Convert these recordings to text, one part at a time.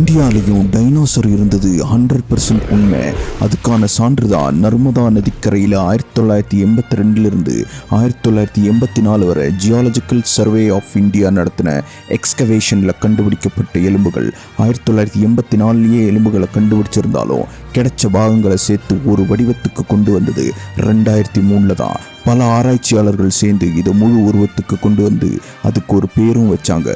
இந்தியாலையும் dinosaur இருந்தது hundred percent உண்மை. அதுக்கான சான்று தான் நர்மதா நதிக்கரையில் ஆயிரத்தி தொள்ளாயிரத்தி எண்பத்தி ரெண்டுலேருந்து ஆயிரத்தி தொள்ளாயிரத்தி எண்பத்தி நாலு வரை ஜியாலஜிக்கல் சர்வே ஆஃப் இந்தியா நடத்தின எக்ஸ்கவேஷனில் கண்டுபிடிக்கப்பட்ட எலும்புகள். ஆயிரத்தி தொள்ளாயிரத்தி எண்பத்தி நாலுலேயே எலும்புகளை கண்டுபிடிச்சிருந்தாலும் கிடைச்ச பாகங்களை சேர்த்து ஒரு வடிவத்துக்கு கொண்டு வந்தது ரெண்டாயிரத்தி மூணில் தான். பல ஆராய்ச்சியாளர்கள் சேர்ந்து இதை முழு உருவத்துக்கு கொண்டு வந்து அதுக்கு ஒரு பேரும் வச்சாங்க.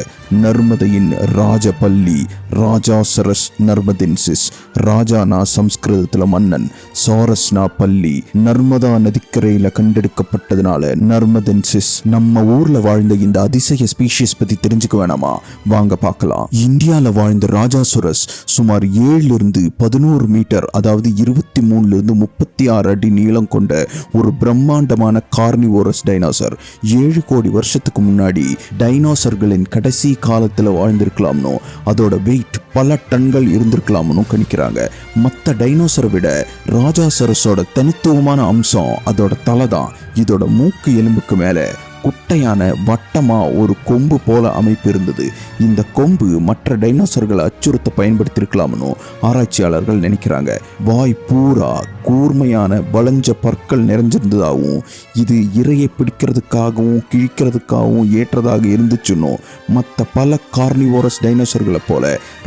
நர்மதையின் ராஜபல்லி ராஜா சரஸ் நர்மதென்சிஸ் ராஜானா சம்ஸ்கிருதத்தில் மன்னன் சாரஸ்னா பள்ளி நர்மதா நதிக்கரையில் கண்டெடுக்கப்பட்டதுனால நர்மதென்சிஸ் நம்ம ஊரில் வாழ்ந்த இந்த அதிசய ஸ்பீஷிஸ் பற்றி தெரிஞ்சுக்க வேணாமா? வாங்க பார்க்கலாம். இந்தியாவில் வாழ்ந்த ராஜாசுரஸ் சுமார் ஏழுல இருந்து பதினோரு மீட்டர் அதாவது இருபத்தி மூணுல இருந்து முப்பத்தி ஆறு அடி நீளம் கொண்ட ஒரு பிரம்மாண்டமான கார்னிவோரஸ் டைனோசர். ஏழு கோடி வருஷத்துக்கு முன்னாடி டைனோசர்களின் கடைசி காலத்தில் வாழ்ந்திருக்கலாம்னோ அதோட வெயிட் பல டன்கள் இருந்திருக்கலாம்னு கணிக்கிறாங்க. மற்ற டைனோசரை விட ராஜாசரஸோட தனித்துவமான அம்சம் அதோட தலை தான். இதோட மூக்கு எலும்புக்கு மேலே குட்டையான வட்டமா ஒரு கொம்பு போல அமைப்பு இருந்தது இந்த கொம்பு மற்ற டைனோசர்களை அச்சுறுத்த பயன்படுத்தியிருக்கலாம்னு ஆராய்ச்சியாளர்கள் நினைக்கிறாங்க. வாய் பூரா கூர்மையான வளைஞ்ச பற்கள் நிறைஞ்சிருந்ததாகவும் இது இரையை பிடிக்கிறதுக்காகவும் கிழிக்கிறதுக்காகவும் ஏற்றதாக இருந்துச்சுன்னு மற்ற பல கார்னிவோரஸ் டைனோசர்களை போல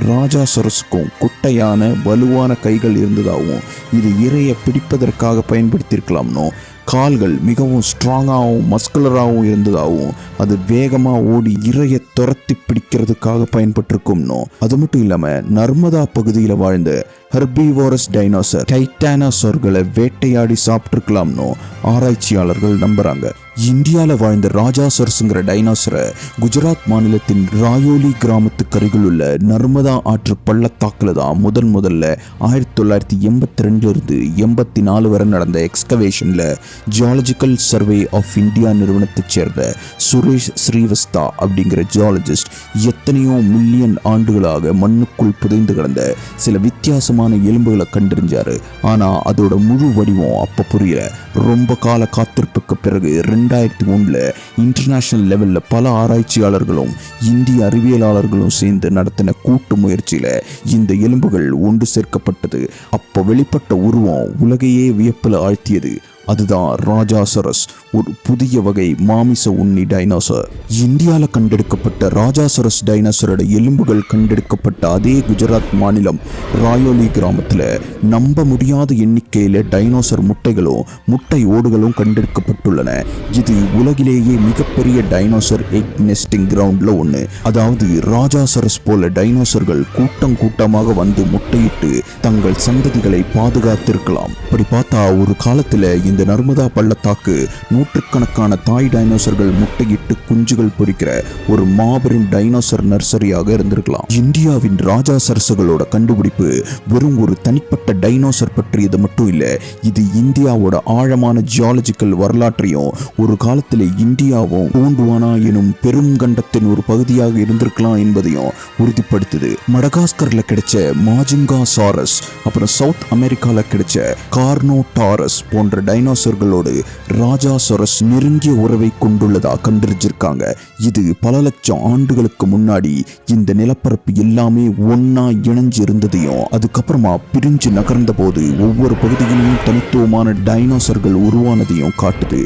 ராஜாசரஸுக்கும் குட்டையான வலுவான கைகள் இருந்ததாகவும் இது இரையை பிடிப்பதற்காக பயன்படுத்தியிருக்கலாம்னோ கால்கள் மிகவும் ஸ்ட்ராங்காகவும் மஸ்குலராகவும் இருந்ததாகவும் அது வேகமாக ஓடி இரையை துரத்தி பிடிக்கிறதுக்காக பயன்பட்டிருக்கும்னோ அது மட்டும் இல்லாமல் நர்மதா பகுதியில் வாழ்ந்த ஹெர்பிவோரஸ் டைனோசர் டைட்டானோசர்களை வேட்டையாடி சாப்பிட்ருக்கலாம்னு ஆராய்ச்சியாளர்கள் நம்புறாங்க. இந்தியாவில் வாழ்ந்த ராஜாசர்ஸுங்கிற டைனோசரை குஜராத் மாநிலத்தின் ராயோலி கிராமத்துக்கு அருகில் உள்ள நர்மதா ஆற்று பள்ளத்தாக்கில் தான் முதன் முதல்ல ஆயிரத்தி தொள்ளாயிரத்தி எண்பத்தி ரெண்டுலேருந்து எண்பத்தி நாலு வரை நடந்த எக்ஸ்கவேஷனில் ஜியாலஜிக்கல் சர்வே ஆஃப் இந்தியா நிறுவனத்தைச் சேர்ந்த சுரேஷ் ஸ்ரீவஸ்தா அப்படிங்கிற ஜியாலஜிஸ்ட் எத்தனையோ மில்லியன் ஆண்டுகளாக மண்ணுக்குள் புதைந்து கிடந்த சில வித்தியாசம் வித்தியாசமான எலும்புகளை கண்டறிஞ்சாரு. ஆனால் அதோட முழு வடிவம் அப்போ புரியல. ரொம்ப கால காத்திருப்புக்கு பிறகு ரெண்டாயிரத்தி ஒன்றில் இன்டர்நேஷ்னல் லெவலில் பல ஆராய்ச்சியாளர்களும் இந்திய அறிவியலாளர்களும் சேர்ந்து நடத்தின கூட்டு முயற்சியில் இந்த எலும்புகள் ஒன்று சேர்க்கப்பட்டது. அப்போ வெளிப்பட்ட உருவம் உலகையே வியப்பில் ஆழ்த்தியது. அதுதான் ராஜாசரஸ் ஒரு புதிய வகை மாமிச உண்ணி டைனோசர் இந்தியாவில் கண்டெடுக்கப்பட்ட ராஜாசரஸ் டைனோசரோட எலும்புகள் கண்டெடுக்கப்பட்ட அதே குஜராத் மாநிலம் ராயோலி கிராமத்தில். நம்ப முடியாத எண்ணிக்கையில் டைனோசர் முட்டைகளும் முட்டை ஓடுகளும் கண்டெடுக்கப்பட்டுள்ளன. இது உலகிலேயே மிகப்பெரிய டைனோசர் எக் நெஸ்டிங் கிரவுண்டில் ஒன்று அதாவது ராஜாசரஸ் போல டைனோசர்கள் கூட்டம் கூட்டமாக வந்து முட்டையிட்டு தங்கள் சந்ததிகளை பாதுகாத்திருக்கலாம். இப்படி பார்த்தா ஒரு காலத்தில் இந்த நர்மதா பள்ளத்தாக்கு நூற்றுக்கணக்கான தாய் டைனோசர்கள் முட்டையிட்டு குஞ்சுகள் பொறிக்கிற ஒரு மாபெரும் டைனோசர் நர்சரியாக இருந்திருக்கலாம். இந்தியாவின் ராஜா சரசுகளோட கண்டுபிடிப்பு வெறும் ஒரு தனிப்பட்ட டைனோசர் பற்றியது மட்டும் இல்லை இது இந்தியாவோட ஆழமான ஜியாலஜிக்கல் வரலாற்றையும் ஒரு காலத்தில் இந்தியாவும் தோண்டுவானா எனும் பெருங்கண்டத்தின் ஒரு பகுதியாக இருந்திருக்கலாம் என்பதையும் உறுதிப்படுத்துது. மடகாஸ்கர்ல கிடைச்ச மாஜிங்கா சாரஸ் அப்புறம் சவுத் அமெரிக்கால கிடைச்ச கார்னோ டாரஸ் போன்ற டைனோ டைனோசர்களோடு ராஜாசரஸ் நெருங்கிய உறவை கொண்டுள்ளதாக கண்டறிஞ்சிருக்காங்க. இது பல லட்சம் ஆண்டுகளுக்கு முன்னாடி இந்த நிலப்பரப்பு எல்லாமே ஒன்னா இணைஞ்சு இருந்ததையும் அதுக்கப்புறமா பிரிஞ்சு நகர்ந்த போது ஒவ்வொரு பகுதியிலும் தனித்துவமான டைனோசர்கள் உருவானதையும் காட்டுது.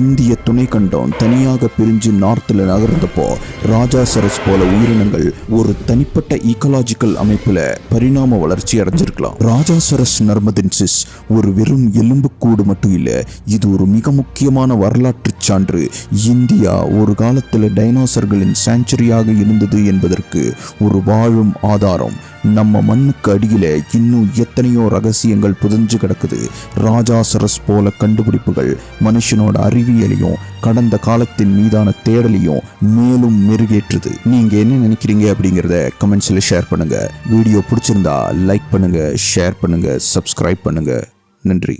இந்திய துணைக்கண்டம் தனியாக பிரிஞ்சு நார்த்தில் நகர்ந்தப்போ ராஜாசரஸ் போல உயிரினங்கள் ஒரு தனிப்பட்ட ஈக்கலாஜிக்கல் அமைப்புல பரிணாம வளர்ச்சி அடைஞ்சிருக்கலாம். ராஜாசரஸ் நர்மதென்சிஸ் ஒரு வெறும் எலும்புக்கூடு மட்டும் இல்லை இது ஒரு மிக முக்கியமான வரலாற்று சான்று. இந்தியா ஒரு காலத்தில் டைனோசர்களின் சாஞ்சுரியாக இருந்தது என்பதற்கு ஒரு வாழும் ஆதாரம். நம்ம மண்ணுக்கு அடியில இன்னும் எத்தனையோ ரகசியங்கள் புதைஞ்சு கிடக்குது. ராஜாசரஸ் போல கண்டுபிடிப்புகள் மனுஷனோட அறிவியலையும் கடந்த காலத்தின் மீதான தேடலையும் மேலும் மெருகேற்றுது. நீங்க என்ன நினைக்கிறீங்க அப்படிங்கிறத கமெண்ட்ஸ்ல ஷேர் பண்ணுங்க. வீடியோ பிடிச்சிருந்தா லைக் பண்ணுங்க ஷேர் பண்ணுங்க சப்ஸ்கிரைப் பண்ணுங்க. நன்றி.